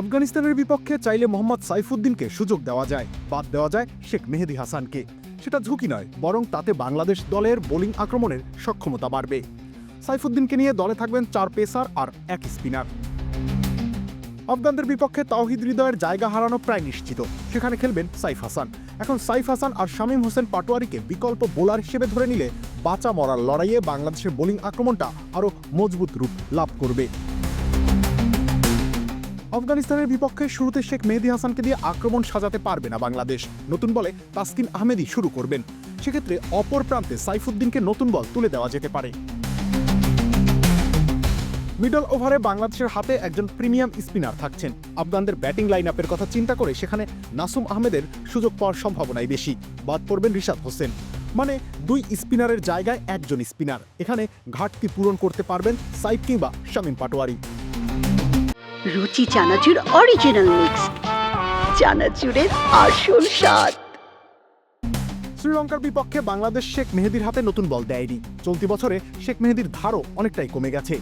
আফগানিস্তানের বিপক্ষে চাইলে মোহাম্মদ সাইফুদ্দিনকে সুযোগ দেওয়া যায়। বাদ দেওয়া যায় শেখ মেহেদি হাসানকে। সেটা ঝুঁকি নয়, বরং তাতে বাংলাদেশ দলের বোলিং আক্রমণের সক্ষমতা বাড়বে। সাইফুদ্দিনকে নিয়ে দলে থাকবেন চার পেসার আর এক স্পিনার। আফগানদের বিপক্ষে তাওহিদ হৃদয়ের জায়গা হারানো প্রায় নিশ্চিত। সেখানে খেলবেন সাইফ হাসান। এখন সাইফ হাসান আর শামীম হোসেন পাটোয়ারিকে বিকল্প বোলার হিসেবে ধরে নিলে বাঁচা মরার লড়াইয়ে বাংলাদেশের বোলিং আক্রমণটা আরও মজবুত রূপ লাভ করবে। আফগানিস্তানের বিপক্ষে শুরুতে শেখ মেহেদি হাসানকে দিয়ে আক্রমণ সাজাতে পারবে না বাংলাদেশ। নতুন বলে তাসকিন আহমেদই শুরু করবেন। সেক্ষেত্রে অপর প্রান্তে সাইফুদ্দিনকে নতুন বল তুলে দেওয়া যেতে পারে। মিডল ওভারে বাংলাদেশের হাতে একজন প্রিমিয়াম স্পিনার থাকছেন। আফগানদের ব্যাটিং লাইন আপের কথা চিন্তা করে সেখানে নাসুম আহমেদের সুযোগ পাওয়ার সম্ভাবনাই বেশি। বাদ পড়বেন রিশাদ হোসেন। মানে দুই স্পিনারের জায়গায় একজন স্পিনার। এখানে ঘাটতি পূরণ করতে পারবেন সাইফ কিংবা শামীম পাটোয়ারি। রুচি চানাচুর অরিজিনাল মিক্স চানাচুরের আসল স্বাদ। শ্রীলঙ্কার বিপক্ষে বাংলাদেশ শেখ মেহেদির হাতে নতুন বল দেয়নি। চলতি বছরে শেখ মেহেদির ধারও অনেকটাই কমে গেছে।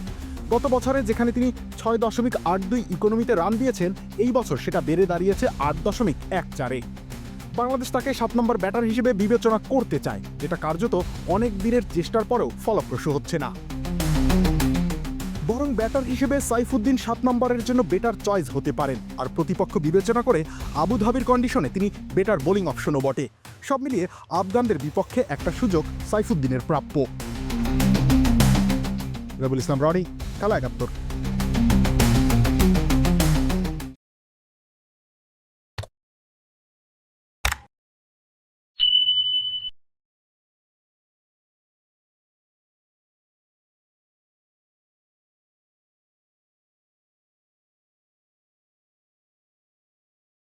গত বছরে যেখানে তিনি ছয় দশমিক আট দুই ইকোনমিতে রান দিয়েছেন, এই বছর সেটা বেড়ে দাঁড়িয়েছে আট দশমিক এক চারে। বাংলাদেশ তাকে সাত নম্বর ব্যাটার হিসেবে বিবেচনা করতে চায়, যেটা কার্যত অনেক দিনের চেষ্টার পরেও ফলপ্রসূ হচ্ছে না। বরং ব্যাটার হিসেবে সাইফুদ্দিন সাত নম্বরের জন্য বেটার চয়েস হতে পারেন। আর প্রতিপক্ষ বিবেচনা করে আবুধাবির কন্ডিশনে তিনি বেটার বোলিং অপশনও বটে। সব মিলিয়ে আফগানদের বিপক্ষে একটা সুযোগ সাইফুদ্দিনের প্রাপ্য। রবুল ইসলাম, রনি খেলা একাত্তর।